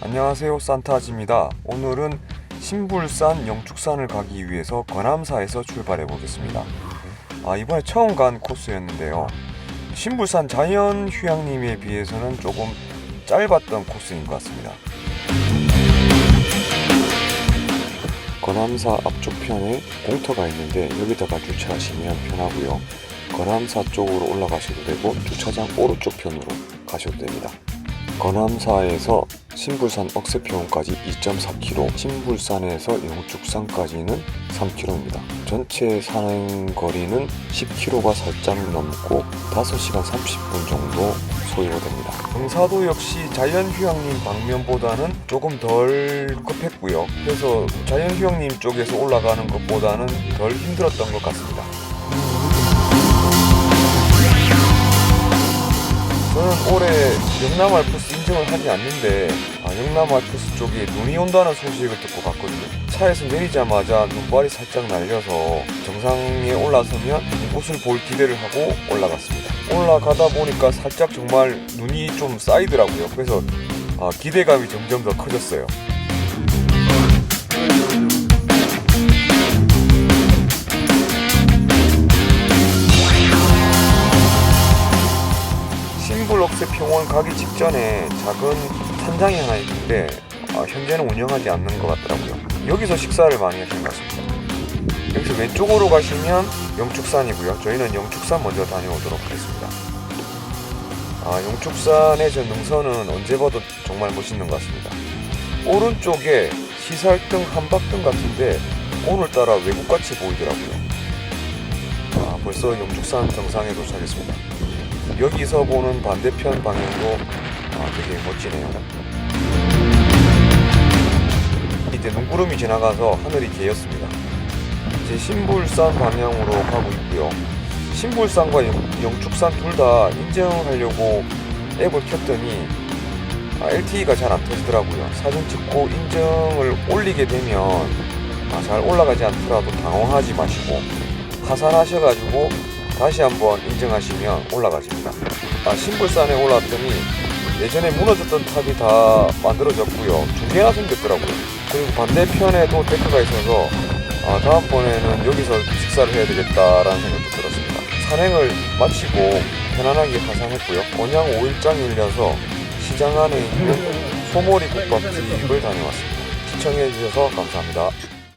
안녕하세요 산타아지입니다. 오늘은 신불산 영축산을 가기 위해서 관함사에서 출발해 보겠습니다. 아 이번에 처음 간 코스였는데요. 신불산 자연 휴양림에 비해서는 조금 짧았던 코스인 것 같습니다. 관함사 앞쪽 편에 공터가 있는데 여기다가 주차하시면 편하고요. 관함사 쪽으로 올라가셔도 되고 주차장 오른쪽 편으로 가셔도 됩니다 건암사에서 신불산 억새평원까지 2.4km, 신불산에서 영축산까지는 3km입니다. 전체 산행 거리는 10km가 살짝 넘고 5시간 30분 정도 소요가 됩니다. 경사도 역시 자연휴양림 방면보다는 조금 덜 급했고요. 그래서 자연휴양림 쪽에서 올라가는 것보다는 덜 힘들었던 것 같습니다. 올해 영남 알프스 인증을 하지 않는데 아, 영남 알프스 쪽에 눈이 온다는 소식을 듣고 갔거든요. 차에서 내리자마자 눈발이 살짝 날려서 정상에 올라서면 이곳을 볼 기대를 하고 올라갔습니다. 올라가다 보니까 살짝 정말 눈이 좀 쌓이더라고요. 그래서 아, 기대감이 점점 더 커졌어요. 신불억새 평원 가기 직전에 작은 산장이 하나 있는데 아, 현재는 운영하지 않는 것 같더라고요. 여기서 식사를 많이 하신 것 같습니다. 여기서 왼쪽으로 가시면 영축산이고요. 저희는 영축산 먼저 다녀오도록 하겠습니다. 아, 영축산의 저 능선은 언제 봐도 정말 멋있는 것 같습니다. 오른쪽에 시살등, 한박등 같은데 오늘따라 외국같이 보이더라고요. 아, 벌써 영축산 정상에 도착했습니다. 여기서 보는 반대편 방향도 아, 되게 멋지네요. 이제 눈구름이 지나가서 하늘이 개였습니다. 이제 신불산 방향으로 가고 있고요. 신불산과 영, 영축산 둘 다 인증하려고 앱을 켰더니 아, LTE가 잘 안 터지더라고요. 사진 찍고 인증을 올리게 되면 아, 잘 올라가지 않더라도 당황하지 마시고 하산하셔가지고 다시 한번 인증하시면 올라가집니다. 아, 신불산에 올라왔더니 예전에 무너졌던 탑이 다 만들어졌고요. 두 개나 생겼더라고요. 그리고 반대편에도 데크가 있어서 아, 다음번에는 여기서 식사를 해야 되겠다라는 생각도 들었습니다. 산행을 마치고 편안하게 하산했고요. 원양 5일장이려서 시장 안에 있는 소머리 국밥집을 다녀왔습니다. 시청해 주셔서 감사합니다.